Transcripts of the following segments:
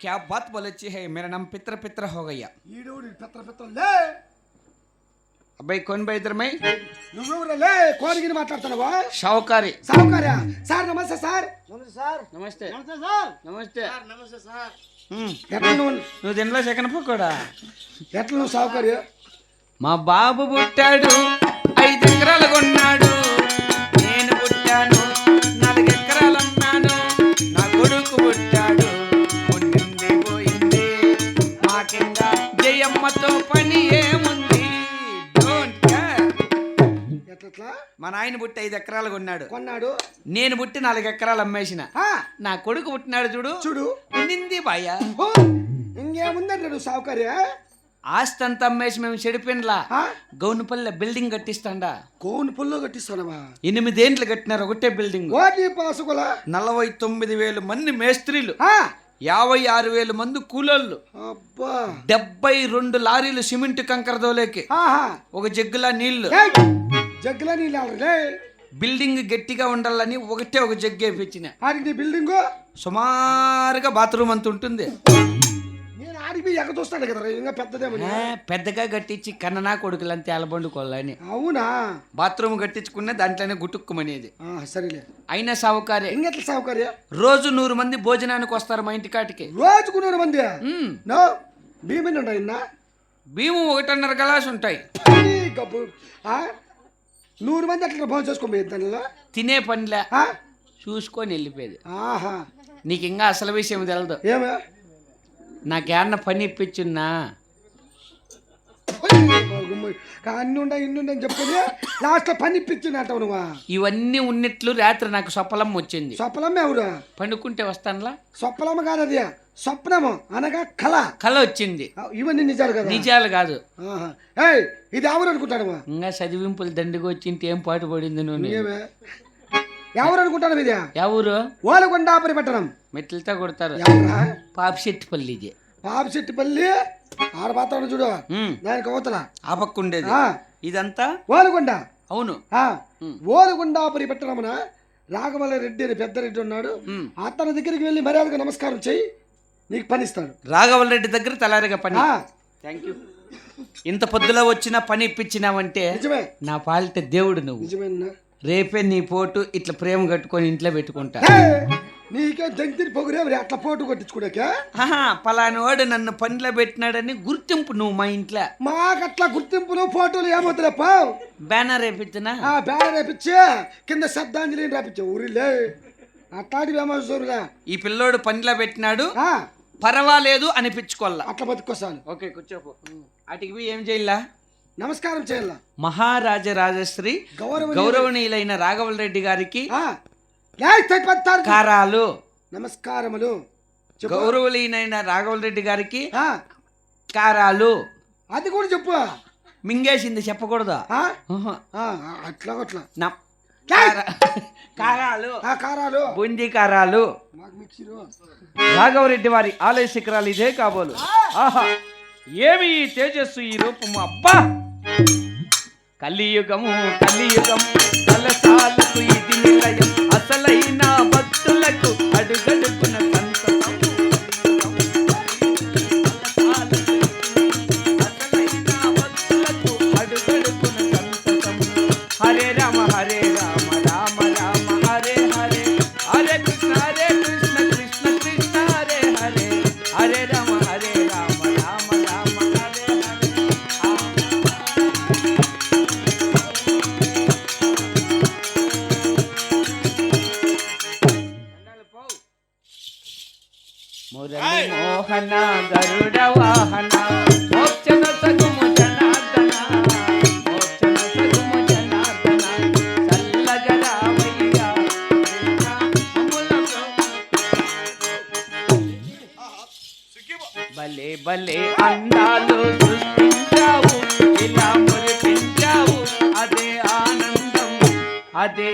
क्या बात बोले अच्छी है मेरा नाम पित्र पित्र हो गया ఈడోడు పెత్ర పెత్ర లే అబ్బాయి కొన్ బై ఇద్దరు మై నువ్వెవరు లే కోరిగిని మాట్లాడుతున్నావా షావుకారి సావుకార్యా సార్ నమస్తే సార్ నమస్తే సార్ నమస్తే నమస్తే సార్ నమస్తే నమస్తే సార్ ఉమ్, ఎట్లా నువ్వు నువ్వు తినలో సెకండ్ కూడా ఎట్లా నువ్వు సావుకార్య మా బాబు పుట్టాడు ఐదు పుట్టి ఐదు ఎకరాలు కొన్నాడు. కొన్నాడు. నేను పుట్టి నాలుగు ఎకరాలు అమ్మేసిన. ఆ, నా కొడుకు పుట్టినాడు చూడు. చూడు. ఉండింది బాయ్యా ఓ, ఇంకేముందంటే నువ్వు సావుకార్య ఆస్తి అంతా అమ్మేసి మేము చెడిపోయినలా. గౌనుపల్లె బిల్డింగ్ కట్టిస్తాండా. కోన్ పుల్లో కట్టిస్తానమ్మా ఎనిమిదేండ్లు కట్టినారు ఒకటే బిల్డింగ్. పాసుకుల. నలభై తొమ్మిది వేల మంది మేస్త్రీలు. ఆ, యాభై ఆరు వేల మంది కూలోళ్ళు. డెబ్బై రెండు లారీలు సిమెంట్ కంకర దోలేకి. ఒక జగ్గులా నీళ్ళు. జగ్గులో నీళ్ళు ఆడరులే. బిల్డింగ్ గట్టిగా ఉండాలని ఒకటే ఒక జగ్గు వేపించిన. ఆడికి బిల్డింగు? సుమారుగా బాత్రూమ్ అంత ఉంటుంది. నేను ఆడికి చూస్తాను కదా ఇంకా పెద్దదేమని పెద్దగా కట్టించి కన్ననా కొడుకులంతే అలబండుకోవాలని అవునా? బాత్రూమ్ కట్టించుకున్న దాంట్లోనే గుట్టుక్కుమనేది. సరేలే. అయినా సావుకారే. ఇంకెట్లా సౌకర్య రోజు నూరు మంది భోజనానికి వస్తారు మా ఇంటికాటికి రోజుకు నూరు మంది. నో భీమని ఉంటాయి బియ్యం ఒకటిన్నర గలాస్ ఉంటాయి? నూరు మంది అట్లా భోజనం చేసుకోబోయే దానిలో? తినే పనిలే. ఆ? చూసుకొని వెళ్ళిపోయేది. ఆహా. నీకు ఇంకా అసలు విషయం తెలదు. ఏమే? నాకేమన్నా పని ఇప్పించున్నా? అన్ని ఇన్ని ఉన్నాయి అని చెప్పుకొని లాస్ట్లో పని నువ్వా. ఇవన్నీ ఉన్నట్లు రాత్రి నాకు సొప్పలం వచ్చింది. స్వప్నమ్మ ఎవరు? పండుకుంటే వస్తానులా? స్వప్నమ్మ కాదు అది స్వప్నము అనగా కళ. కళ వచ్చింది. ఇవన్నీ నిజాలు కదా? నిజాలు కాదు. ఇది ఎవరు అనుకుంటాడమ్మా? ఇంకా చదివింపులు దండిగా వచ్చింటే ఏం పాటు పడింది నువ్వు? ఎవరు అనుకుంటాడు ఇది? ఎవరు? ఓలగొండాపరి పట్టణం మెట్లతో కొడతారు. పాపిశెట్టిపల్లి ఇది. పాపిశెట్టిపల్లి? ఆడ పాత్ర చూడు. దానికి అవతల. ఆ. పక్క ఉండేది ఇదంతా? ఓలగొండ. అవును. ఓలగొండాపరి పట్టణమున రాఘవల్ల రెడ్డి అని పెద్ద రెడ్డి ఉన్నాడు. అతని దగ్గరికి వెళ్ళి మర్యాదగా నమస్కారం చెయ్యి. నీకు పని ఇస్తాడు రాఘవల్ రెడ్డి దగ్గర తలారిగా పని. ఆ, థ్యాంక్ యూ ఇంత పొద్దులో వచ్చిన పని ఇప్పించినావంటే నిజమే. నా పాలిట దేవుడు నువ్వు. నిజమేనా రేపే నీ పోటు ఇట్లా ప్రేమ కట్టుకొని ఇంట్లో పెట్టుకుంటా. నీకే జంతిని పొగిరే మరి అట్లా పోటు కొట్టించుకోడాక ఆహా పలాని వాడు నన్ను పనిలో పెట్టినాడని గుర్తింపు నువ్వు మా ఇంట్లో. మాకట్లా గుర్తింపులు ఫోటోలు ఏమవుతులేప్ప బ్యానర్ వేపించినా ఆ బ్యానర్ రేపించి కింద శ్రద్ధాంజలి రాపించే ఊరిలే అట్లాంటివి ఏమవుతురా ఈ పిల్లోడు పనిలో పెట్టినాడు. పర్వాలేదు అనిపించుకోవాలా. అట్లా బతుకోసాను ఓకే కూర్చోపో. అటుకి పోయి ఏం చేయాల? నమస్కారం చేయాల? మహారాజ రాజశ్రీ గౌరవ గౌరవనీయులైన రాఘవల్ రెడ్డి గారికి. కారాలు. నమస్కారములు. గౌరవనీయులైన రాఘవల్ రెడ్డి గారికి ఆ, కారాలు. అది కూడా చెప్పు. మింగేసింది చెప్పకూడదు? అట్లా అట్లా. కారాలు. ఆ కారాలు. బూందీ కారాలు. రాఘవరెడ్డి వారి ఆలయ శిఖరాలు ఇదే కాబోలు. ఆహా! ఏమి ఈ తేజస్సు ఈ రూపము? అబ్బా! కలియుగము కలియుగం కలసాలకు ఇది నిలయం. అసలైన భక్తులకు మురళి మోహన గరుడ వాహన. మోక్షణ సగుము జనార్దన. మోక్షణ సగుము జనార్దన. చల్లగరామయ్య కృష్ణ భలే భలే అందాలు సృష్టించావు ఇలా మురిపించావు అదే ఆనందం అదే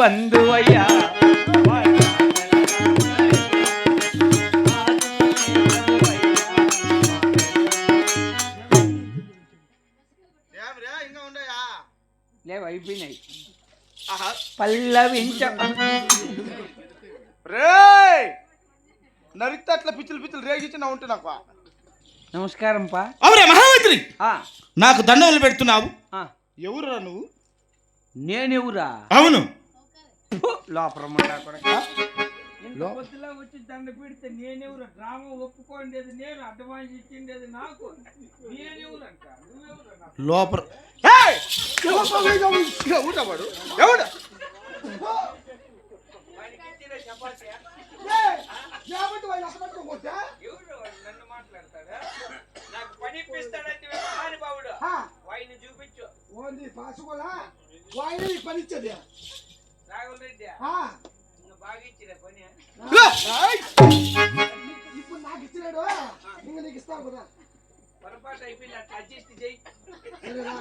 బంధువయ్యా. లేవు అయిపోయినాయి. ఆహా. పల్లవించ రే నరికితే అట్లా పిచ్చులు ఉంటే నాకు నమస్కారం పా. అవురా మహామంత్రి ఆ, నాకు దండలు పెడుతున్నావు. ఆ, ఎవరురా నువ్వు? నేనెవరా? అవును. లోపల పొద్దులా వచ్చి దండ పెడితే నేనెవరు? డ్రామా ఒప్పుకోండేది నేను అడ్వాన్స్ ఇచ్చిండేది నాకు. నువ్వెవరు లోపల ఎవడు? నన్ను మాట్లాడతాడా? నాకు పని ఇప్పిస్తాడంటే మహానుభావుడు. వాయిని చూపించు. పనిచ్చేది రాఘవ రెడ్డి నువ్వు బాగా ఇచ్చిన పని. ఏయ్! ఇప్పుడు నాకు ఇచ్చినాడు. ఇంకా నీకు ఇస్తాను కదా. పొరపాటు అయిపోయింది అట్లా అడ్జస్ట్ చేయి. సరేనా?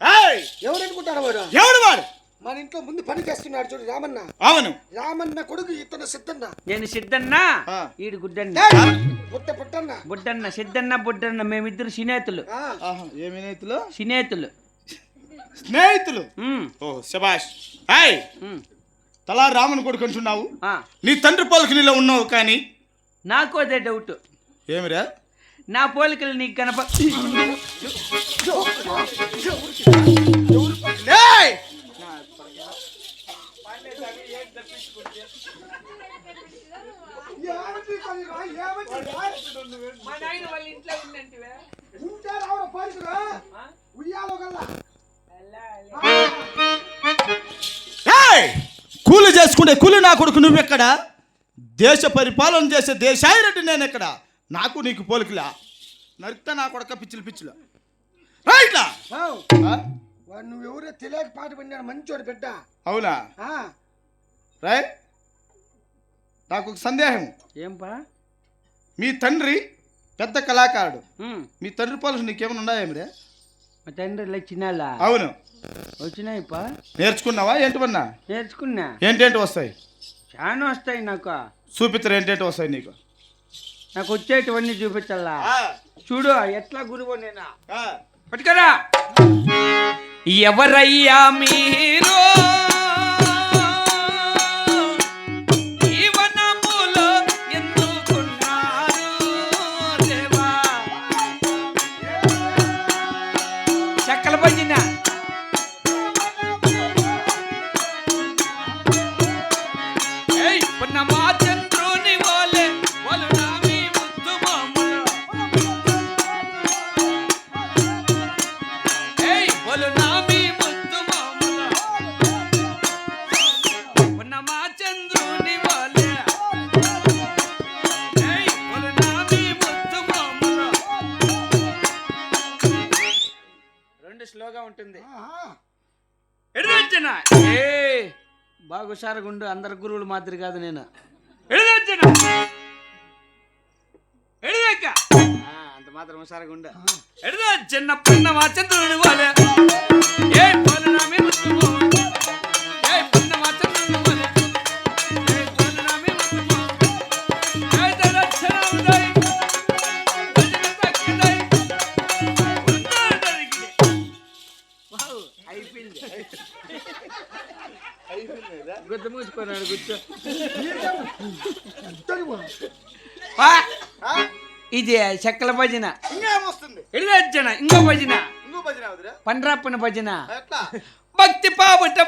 ఏయ్! ఎవరు అనుకుంటాడు వాడు? ఎవడు వాడు? మన ఇంట్లో ముందు పని చేస్తున్నాడు చూడు రామన్న. అవును. రామన్న కొడుకు ఇతను సిద్ధన్న. నేను సిద్ధన్నా. ఈడు గుడ్డన్న! పుట్ట పుట్టన్న. బుడ్డన్న సిద్ధన్న బుడ్డన్న మేమిద్దరు స్నేహితులు ఆ, ఆహా, ఏమి నేతులు? స్నేహితులు ఓ శబాష్ హాయ్ తలా రాముని కొడుకు అంటున్నావు ఆ. నీ తండ్రి పోలికనిలో ఉన్నావు కానీ నాకు అదే డౌట్ ఏమిరా నా పోలికలు నీకు కనప కొడుకు నువ్వెక్కడ? దేశ పరిపాలన చేసే దేశాయిరెడ్డి నేను ఎక్కడ నాకు నీకు పోలికలా? నరికితే నా కొడక పిచ్చిలు పిచ్చిలు. రైట్లా వాడు నువ్వెవరో తెలియక పాట పడినాడు మంచోడు బిడ్డ. అవునా? రైట్ నాకు ఒక సందేహం. ఏంపా? మీ తండ్రి పెద్ద కళాకారుడు. మీ తండ్రి పోలిసి నీకేమైనా ఉన్నాయేమిరే మా తండ్రి వచ్చినాలా అవును. వచ్చినాయిపా? నేర్చుకున్నావా? ఏంటివన్నా నేర్చుకున్నా. ఏంటేంటి వస్తాయి? చాలా వస్తాయి నాకు. చూపిత్తరు ఏంటేంటి వస్తాయి నీకు. నాకు వచ్చేటివన్నీ చూపించాలా చూడు ఎట్లా గురువు నేనా? ఆ. పట్టుకరా. ఎవరయ్యా మీరు? స్లోగా ఉంటుంది. ఎడుదొచ్చిన ఏ బాగా హుషారుగా ఉండు. అందరు గురువులు మాదిరి కాదు నేను. ఎడుదొచ్చిన ఎడుదక్క అంత మాత్రం హుషారుగా ఉండు. ఎడుదో చిన్న పన్న మా చంద్రుని వాళ్ళే ఏ పోలు నా మీద ఇది చెక్కల భజన. ఎడిదర్జన ఇంకో భజన. ఇంకో భజన భక్తి పావుట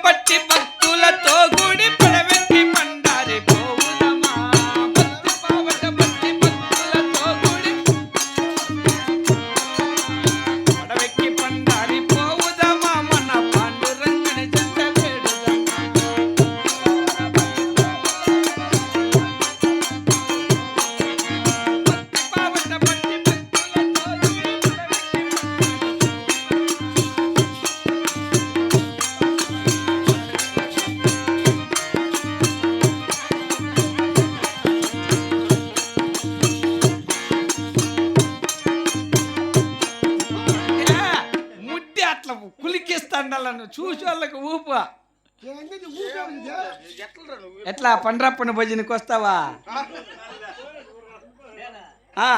ఎట్లా పండ్రప్పని భజనకి వస్తావా ఆ.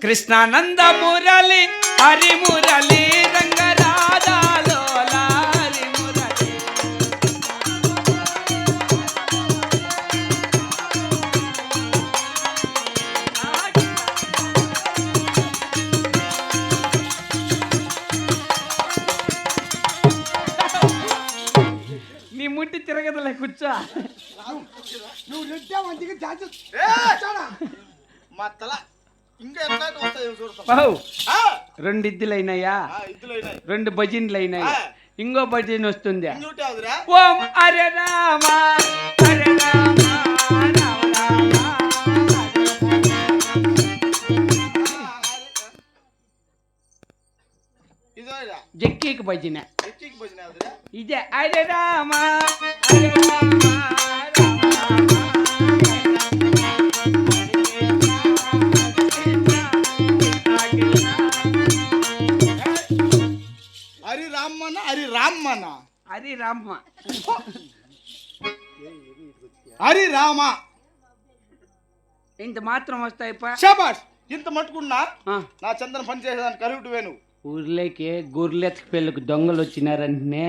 కృష్ణానంద మురళి హరి మురళి నీ ముట్టి తిరగదులే కూర్చో. నువ్వు రెడ్డా మంచిగా ఛాన్సెస్ మా తల ఇంకా ఎట్లా వస్తాయో రెండు ఇద్దులు అయినాయా ఆ, ఇద్దులు అయినాయి రెండు భజన్లు అయినాయి ఆ. ఇంకో భజన్ వస్తుంది? ఓం హరే రామ హరే రామ రామ రామ ఇదేరా జక్కీకి భజన. ఇదే హరే రామ రామ హరి రామ్మన హరి రామ్మన హరి రామ. హరి రామ. ఇంత మాత్రం వస్తాయి పా. షాబాష్ ఇంత మట్టుకున్నా నా చందన పని చేసేదానికి కలుగుటు వేను ఊర్లోకి గొర్రెలెత్తికి పెళ్ళికి దొంగలు వచ్చినారంటే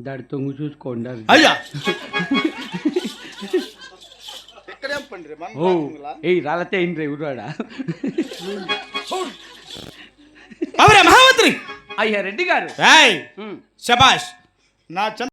దాడి తొంగు చూసుకోండి అయ్యా! ఓ? ఏయ్ రాలతే అవరే మహామంత్రి! అయ్యా రెడ్డి గారు. శబాష్ నా చంద్ర